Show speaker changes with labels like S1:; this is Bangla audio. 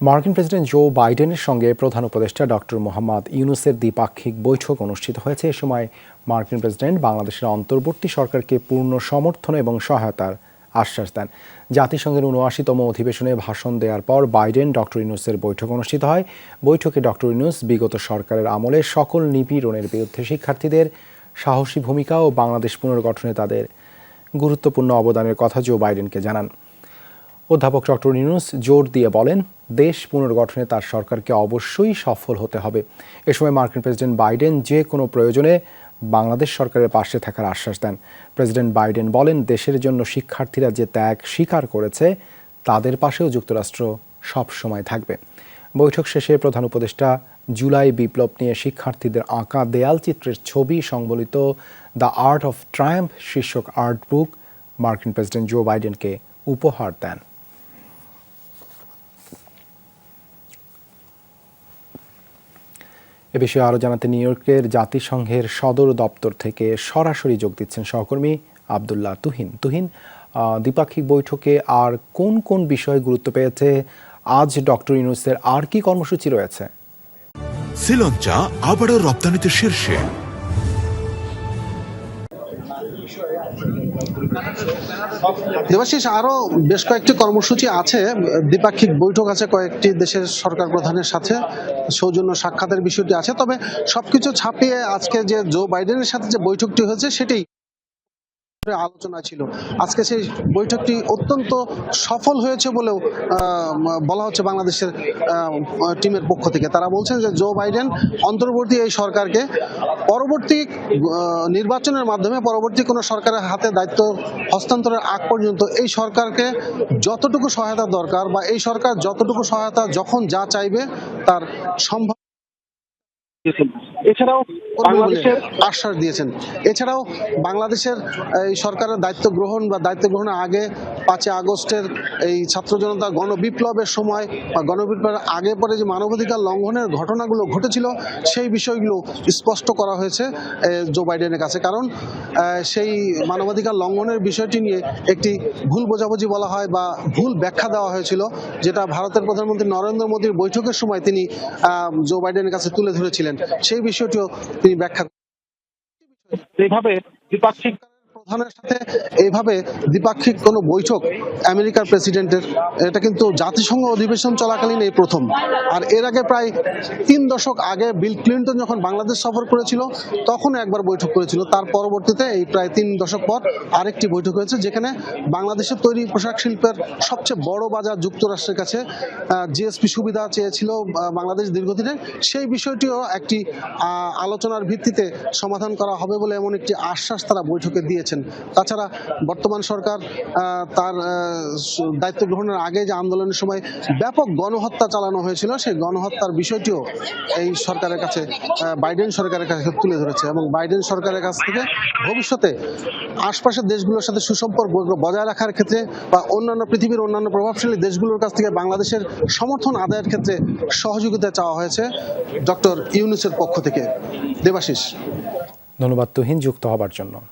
S1: মার্কিন প্রেসিডেন্ট জো বাইডেনের সঙ্গে প্রধান উপদেষ্টা ডক্টর মোহাম্মদ ইউনুসের দ্বিপাক্ষিক বৈঠক অনুষ্ঠিত হয়েছে। এ সময় মার্কিন প্রেসিডেন্ট বাংলাদেশের অন্তর্বর্তী সরকারকে পূর্ণ সমর্থন এবং সহায়তার আশ্বাস দেন। জাতিসংঘের উনআশিতম অধিবেশনে ভাষণ দেওয়ার পর বাইডেন ডক্টর ইউনুসের বৈঠক অনুষ্ঠিত হয়। বৈঠকে ডক্টর ইউনুস বিগত সরকারের আমলে সকল নিপীড়নের বিরুদ্ধে শিক্ষার্থীদের সাহসী ভূমিকা ও বাংলাদেশ পুনর্গঠনে তাদের গুরুত্বপূর্ণ অবদানের কথা জো বাইডেনকে জানান। অধ্যাপক ডক্টর ইউনুস জোর দিয়ে বলেন, দেশ পুনর্গঠনে তার সরকারকে অবশ্যই সফল হতে হবে। এ সময় মার্কিন প্রেসিডেন্ট বাইডেন যে কোনো প্রয়োজনে বাংলাদেশ সরকারের পাশে থাকার আশ্বাস দেন। প্রেসিডেন্ট বাইডেন বলেন, দেশের জন্য শিক্ষার্থীরা যে ত্যাগ স্বীকার করেছে, তাদের পাশেও যুক্তরাষ্ট্র সব সময় থাকবে। বৈঠক শেষে প্রধান উপদেষ্টা জুলাই বিপ্লব নিয়ে শিক্ষার্থীদের আঁকা দেয়াল চিত্রের ছবি সংবলিত দ্য আর্ট অফ ট্রায়াম্প শীর্ষক আর্ট বুক মার্কিন প্রেসিডেন্ট জো বাইডেনকে উপহার দেন। এ বিষয়ে আরও জানাতে নিউ ইয়র্কের জাতিসংঘের সদর দপ্তর থেকে সরাসরি যোগ দিচ্ছেন সহকর্মী আবদুল্লাহ তুহিন। তুহিন দ্বিপাক্ষিক বৈঠকে আর কোন কোন বিষয় গুরুত্ব পেয়েছে? আজ ডক্টর ইউনুসের আর কি কর্মসূচি রয়েছে?
S2: শ্রীলঙ্কা আবারও রপ্তানিতে শীর্ষে।
S3: দেবাশিস, আরও বেশ কয়েকটি কর্মসূচি আছে। দ্বিপাক্ষিক বৈঠক আছে কয়েকটি দেশের সরকার প্রধানের সাথে। সৌজন্য সাক্ষাতের বিষয়টি আছে। তবে সবকিছু ছাপিয়ে আজকে যে জো বাইডেনের সাথে যে বৈঠকটি হয়েছে সেটাই আলোচনা ছিল। আজকে সেই বৈঠকটি অত্যন্ত সফল হয়েছে বলেও বলা হচ্ছে বাংলাদেশের টিমের পক্ষ থেকে। তারা বলছেন যে জো বাইডেন অন্তর্বর্তী এই সরকারকে পরবর্তী নির্বাচনের মাধ্যমে পরবর্তী কোনো সরকারের হাতে দায়িত্ব হস্তান্তরের আগ পর্যন্ত এই সরকারকে যতটুকু সহায়তা দরকার বা এই সরকার যতটুকু সহায়তা যখন যা চাইবে তার সম্ভব
S4: এছাড়াও বাংলাদেশের
S3: আশ্বাস দিয়েছেন। এছাড়াও বাংলাদেশের এই সরকারের দায়িত্ব গ্রহণ বা দায়িত্ব গ্রহণের আগে পাঁচই আগস্টের এই ছাত্র জনতা গণবিপ্লবের সময় বা গণবিপ্লবের আগে পরে যে মানবাধিকার লঙ্ঘনের ঘটনাগুলো ঘটেছিল সেই বিষয়গুলো স্পষ্ট করা হয়েছে জো বাইডেনের কাছে। কারণ সেই মানবাধিকার লঙ্ঘনের বিষয়টি নিয়ে একটি ভুল বোঝাবুঝি বলা হয় বা ভুল ব্যাখ্যা দেওয়া হয়েছিল যেটা ভারতের প্রধানমন্ত্রী নরেন্দ্র মোদীর বৈঠকের সময় তিনি আহ, জো বাইডেনের কাছে তুলে ধরেছিলেন। সেই বিষয়টিও তিনি ব্যাখ্যা
S4: এইভাবে দ্বিপাক্ষিক
S3: প্রধানের সাথে এইভাবে দ্বিপাক্ষিক কোনো বৈঠক আমেরিকার প্রেসিডেন্টের, এটা কিন্তু জাতিসংঘ অধিবেশন চলাকালীন এই প্রথম। আর এর আগে প্রায় তিন দশক আগে বিল ক্লিন্টন যখন বাংলাদেশ সফর করেছিল, তখন একবার বৈঠক করেছিল। তার পরবর্তীতে এই প্রায় তিন দশক পর আরেকটি বৈঠক হয়েছে, যেখানে বাংলাদেশের তৈরি পোশাক শিল্পের সবচেয়ে বড় বাজার যুক্তরাষ্ট্রের কাছে জিএসপি সুবিধা চেয়েছিল বাংলাদেশ দীর্ঘদিনে। সেই বিষয়টিও একটি আলোচনার ভিত্তিতে সমাধান করা হবে বলে এমন একটি আশ্বাস তারা বৈঠকে দিয়েছেন তাছাড়া বর্তমান সরকার তার দায়িত্ব গ্রহণের আগে যে আন্দোলনের সময় ব্যাপক গণহত্যা চালানো হয়েছিল, সেই গণহত্যার বিষয়টিও এই সরকারের কাছে বাইডেন সরকারের কাছে তুলে ধরেছে এবং বাইডেন সরকারের কাছ থেকে ভবিষ্যতে আশপাশের দেশগুলোর সাথে সুসম্পর্ক বজায় রাখার ক্ষেত্রে বা অন্যান্য পৃথিবীর অন্যান্য প্রভাবশালী দেশগুলোর কাছ থেকে বাংলাদেশের সমর্থন আদায়ের ক্ষেত্রে সহযোগিতা চাওয়া হয়েছে ডক্টর ইউনুসের পক্ষ থেকে। দেবাশিস।
S1: ধন্যবাদ তুহিন, যুক্ত হবার জন্য।